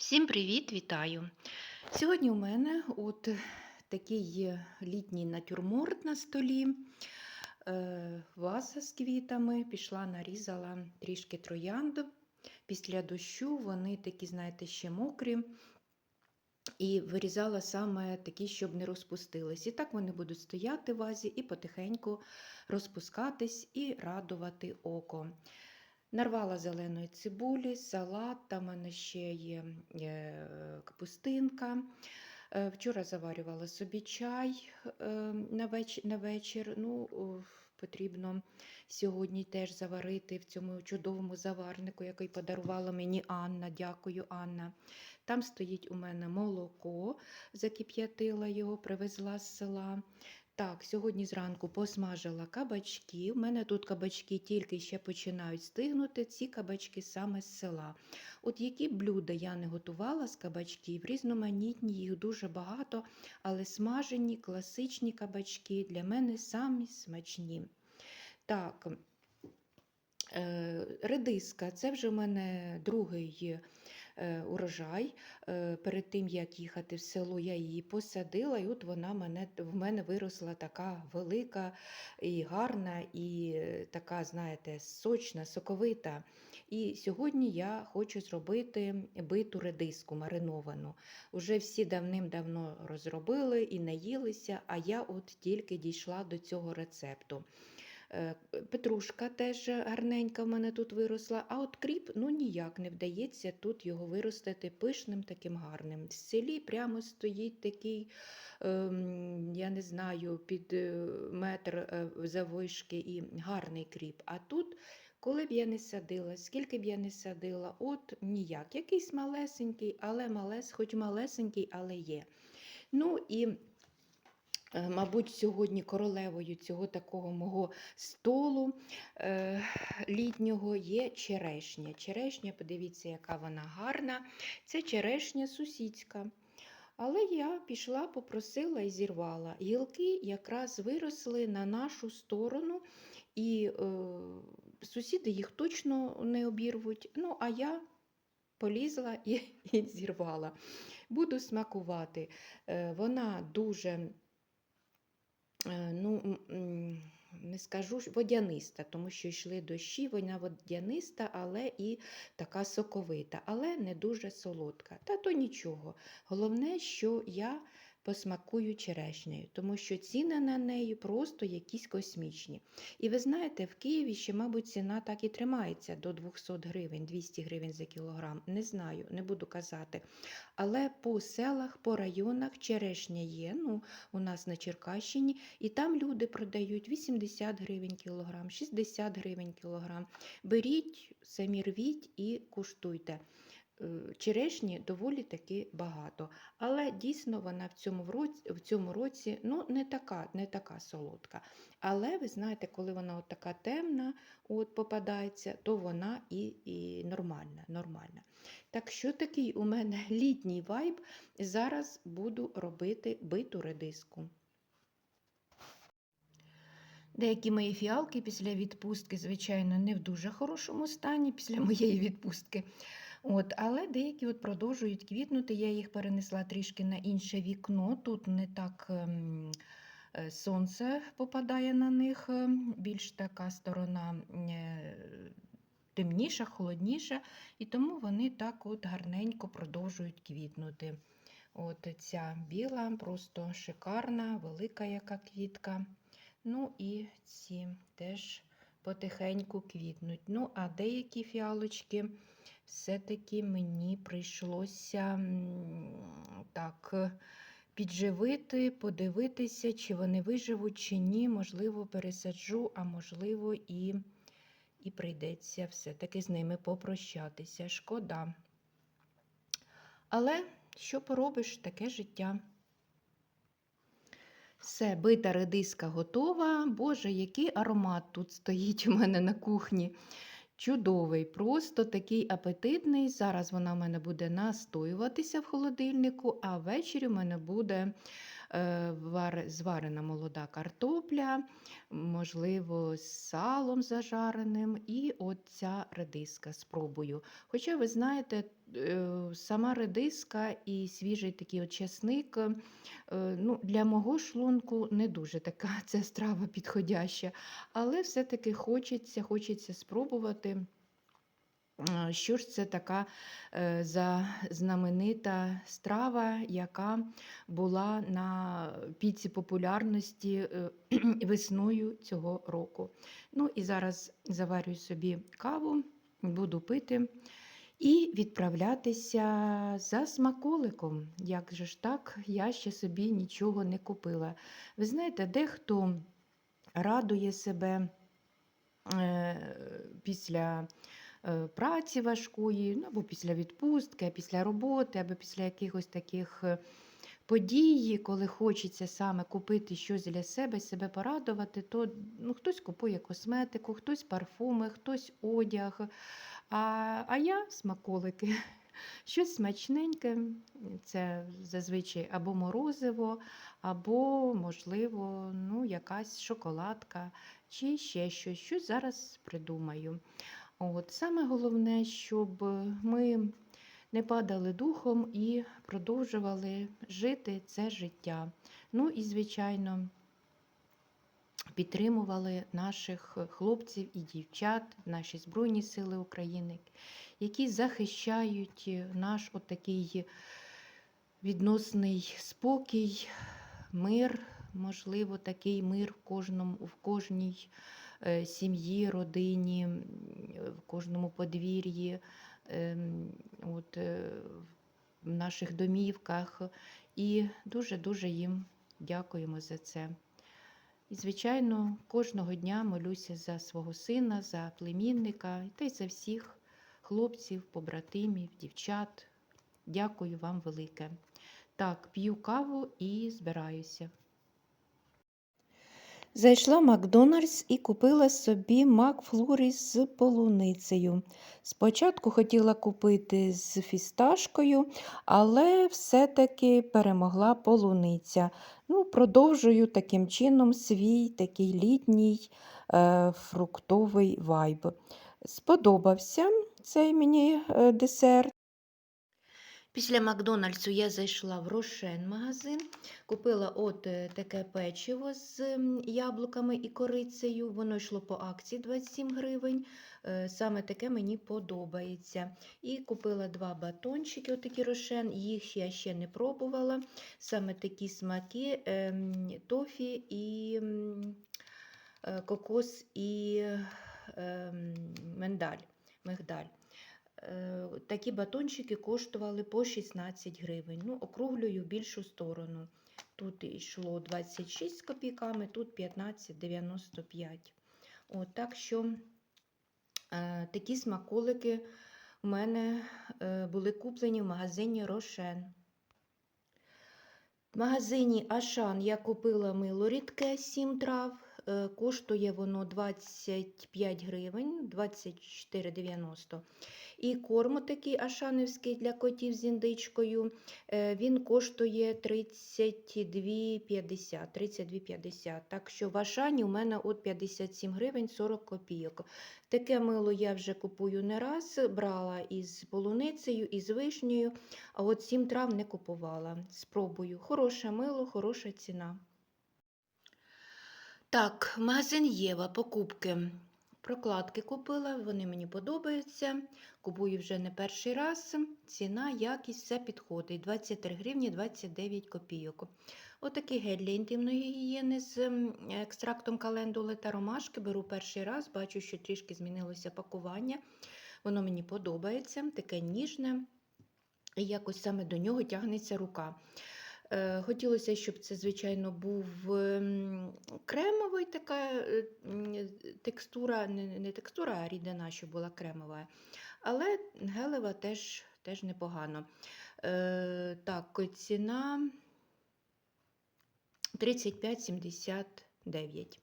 Всім привіт, вітаю! Сьогодні у мене от такий літній натюрморт на столі, е, ваза з квітами. Пішла, нарізала трішки троянд. Після дощу вони такі, знаєте, ще мокрі. І вирізала саме такі, щоб не розпустились. І так вони будуть стояти в вазі і потихеньку розпускатись і радувати око. Нарвала зеленої цибулі, салат, там мене ще є е, капустинка. Е, Вчора заварювала собі чай е, на вечір. Ну, потрібно сьогодні теж заварити в цьому чудовому заварнику, який подарувала мені Анна. Дякую, Анна. Там стоїть у мене молоко, закип'ятила його, привезла з села. Так, сьогодні зранку посмажила кабачки. У мене тут кабачки тільки ще починають стигнути, ці кабачки саме з села. От які блюда я не готувала з кабачків, різноманітні, їх дуже багато, але смажені, класичні кабачки для мене самі смачні. Так, е, редиска це вже в мене другий урожай. Е, Перед тим, як їхати в село, я її посадила, і от вона мене, в мене виросла така велика і гарна, і е, така, знаєте, сочна, соковита. І сьогодні я хочу зробити биту редиску мариновану. Уже всі давним-давно розробили і наїлися, а я от тільки дійшла до цього рецепту. Е, Петрушка теж гарненька в мене тут виросла, а от кріп ну ніяк не вдається тут його виростити пишним таким гарним. В селі прямо стоїть такий, ем, я не знаю, під е, метр е, заввишки і гарний кріп. А тут, коли б я не садила, скільки б я не садила, от ніяк. Якийсь малесенький, але малес, хоч малесенький, але є. Ну і Мабуть, сьогодні королевою цього такого мого столу е, літнього є черешня. Черешня, подивіться, яка вона гарна. Це черешня сусідська. Але я пішла, попросила і зірвала. Гілки якраз виросли на нашу сторону, і е, сусіди їх точно не обірвуть. Ну, а я полізла і, і зірвала. Буду смакувати. Е, вона дуже Е, ну, м, м, не скажу водяниста, тому що йшли дощі, вона водяниста, але і така соковита, але не дуже солодка. Та то нічого. Головне, що я посмакую черешнею, тому що ціни на неї просто якісь космічні. І ви знаєте, в Києві ще, мабуть, ціна так і тримається до 200 гривень, 200 гривень за кілограм. Не знаю, не буду казати. Але по селах, по районах черешня є. ну, у нас на Черкащині, і там люди продають 80 гривень кілограм, 60 гривень кілограм. Беріть, самі рвіть і куштуйте. Е, Черешні доволі таки багато, але дійсно вона в цьому році, в цьому році ну, не така не така солодка. Але ви знаєте, коли вона от така темна от попадається, то вона і і нормальна. нормальна. Так що такий у мене літній вайб, зараз буду робити биту редиску. Деякі мої фіалки після відпустки, звичайно, не в дуже хорошому стані після моєї відпустки. От, Але деякі от продовжують квітнути. Я їх перенесла трішки на інше вікно. Тут не так ем, е, сонце попадає на них, е, більш така сторона е, темніша, холодніша, і тому вони так от гарненько продовжують квітнути. От Ця біла, просто шикарна, велика яка квітка. Ну і ці теж потихеньку квітнуть. Ну, а деякі фіалочки все-таки мені прийшлося так підживити, подивитися, чи вони виживуть, чи ні. Можливо, пересаджу, а можливо, і, і прийдеться все-таки з ними попрощатися. Шкода. Але що поробиш, таке життя. Все, бита редиска готова. Боже, який аромат тут стоїть у мене на кухні. Чудовий, просто такий апетитний. Зараз вона в мене буде настоюватися в холодильнику, а ввечері в мене буде зварена молода картопля, можливо, з салом зажареним, і от ця редиска спробую. Хоча, ви знаєте, е, сама редиска і свіжий такий от чесник е, ну, для мого шлунку не дуже така ця страва підходяща, але все-таки хочеться, хочеться спробувати. Що ж це така е, за знаменита страва, яка була на піці популярності е, весною цього року. Ну і зараз заварюю собі каву, буду пити і відправлятися за смаколиком. Як же ж так, я ще собі нічого не купила. Ви знаєте, дехто радує себе е, після праці важкої, ну, або після відпустки, після роботи, або після якихось таких е, подій, коли хочеться саме купити щось для себе, себе порадувати, то ну, хтось купує косметику, хтось парфуми, хтось одяг. А, а я смаколики. Щось смачненьке, це зазвичай або морозиво, або, можливо, ну, якась шоколадка, чи ще щось. Щось зараз придумаю. От, Саме головне, щоб ми не падали духом і продовжували жити це життя. Ну і, звичайно, підтримували наших хлопців і дівчат, наші Збройні Сили України, які захищають наш отакий відносний спокій, мир, можливо, такий мир в кожному, в кожній е, сім'ї, родині, кожному подвір'ї, ем, от, е, в наших домівках. І дуже-дуже їм дякуємо за це. І, звичайно, кожного дня молюся за свого сина, за племінника та й за всіх хлопців, побратимів, дівчат. Дякую вам велике. Так, п'ю каву і збираюся. Зайшла в Макдональдс і купила собі Макфлурі з полуницею. Спочатку хотіла купити з фісташкою, але все-таки перемогла полуниця. Ну, продовжую таким чином свій такий літній е, фруктовий вайб. Сподобався цей мені е, десерт. Після Макдональдсу я зайшла в Рошен магазин, купила от е, таке печиво з яблуками і корицею. Воно йшло по акції 27 гривень. Е, Саме таке мені подобається. І купила два батончики, отакі рошен. Їх я ще не пробувала. Саме такі смаки ем, тофі і е, кокос і ем, мигдаль. Е, Такі батончики коштували по 16 гривень. Ну, округлюю в більшу сторону. Тут йшло 26 з копійками, тут 15,95. От, так що е, такі смаколики у мене е, були куплені в магазині Рошен. В магазині Ашан я купила мило рідке 7 трав. Е, Коштує воно 25 гривень, 24,90. І корм такий ашанівський для котів з індичкою. е, Він коштує 32,50. 32,50. Так що в Ашані у мене от 57 гривень 40 копійок. Таке мило я вже купую не раз, брала із полуницею, із вишнею, а от 7 трав не купувала. Спробую. Хороше мило, хороша ціна. Так, магазин Єва, покупки. Прокладки купила, вони мені подобаються. Купую вже не перший раз. Ціна, якість, все підходить. 23 гривні 29 копійок. Отакий гель для інтимної гігієни з екстрактом календули та ромашки. Беру перший раз, бачу, що трішки змінилося пакування. Воно мені подобається, таке ніжне, і якось саме до нього тягнеться рука. Е, Хотілося, щоб це, звичайно, був ем, кремовий така е, текстура, не, текстура, а рідина, щоб була кремова. Але гелева теж, теж непогано. Е, так, ціна 35,79.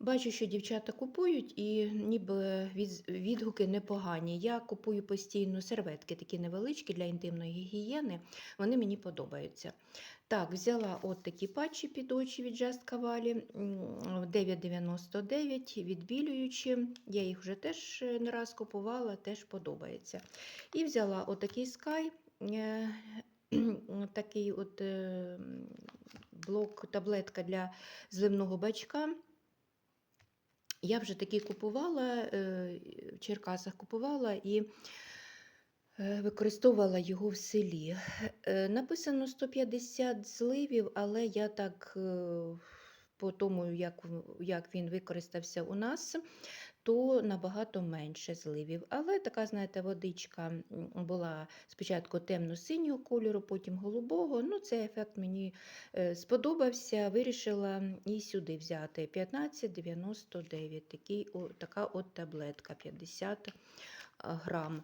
Бачу, що дівчата купують і ніби від- відгуки непогані. Я купую постійно серветки, такі невеличкі для інтимної гігієни. Вони мені подобаються. Так, взяла от такі патчі під очі від Just Cavalli, 9,99 відбілюючі. Я їх вже теж е, не раз купувала, теж подобається. І взяла отакий Sky, е, такий от е, блок, таблетка для зливного бачка. Я вже такі купувала, е, в Черкасах купувала і е, використовувала його в селі. Е, Написано 150 зливів, але я так по тому, як, як він використався у нас, то набагато менше зливів. Але така, знаєте, водичка була спочатку темно-синього кольору, потім голубого. Ну, цей ефект мені е, сподобався. Вирішила і сюди взяти 15,99. Такий, о, така от таблетка 50 грам.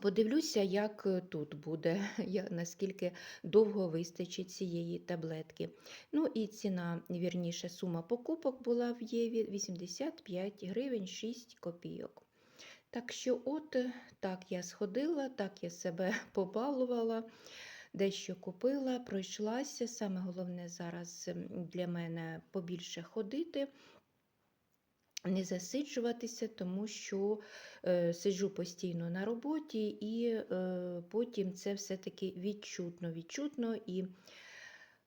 Подивлюся, як е, тут буде, наскільки довго вистачить цієї таблетки. Ну і ціна, вірніше, сума покупок була в Єві 85 гривень 6 копійок. Так що, от е, так я сходила, так я себе побалувала, дещо купила, пройшлася. Саме головне зараз для мене побільше ходити. Не засиджуватися, тому що е, сиджу постійно на роботі, і е, потім це все-таки відчутно, відчутно і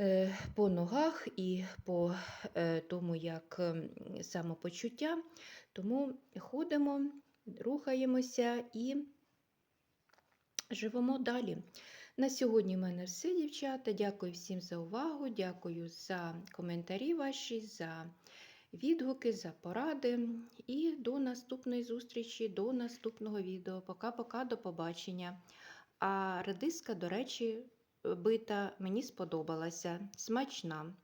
е, по ногах, і по е, тому, як самопочуття. Тому ходимо, рухаємося і живемо далі. На сьогодні в мене все, дівчата. Дякую всім за увагу, дякую за коментарі ваші, за відгуки, за поради. І до наступної зустрічі, до наступного відео. Пока-пока, до побачення. А редиска, до речі, бита мені сподобалася. Смачна.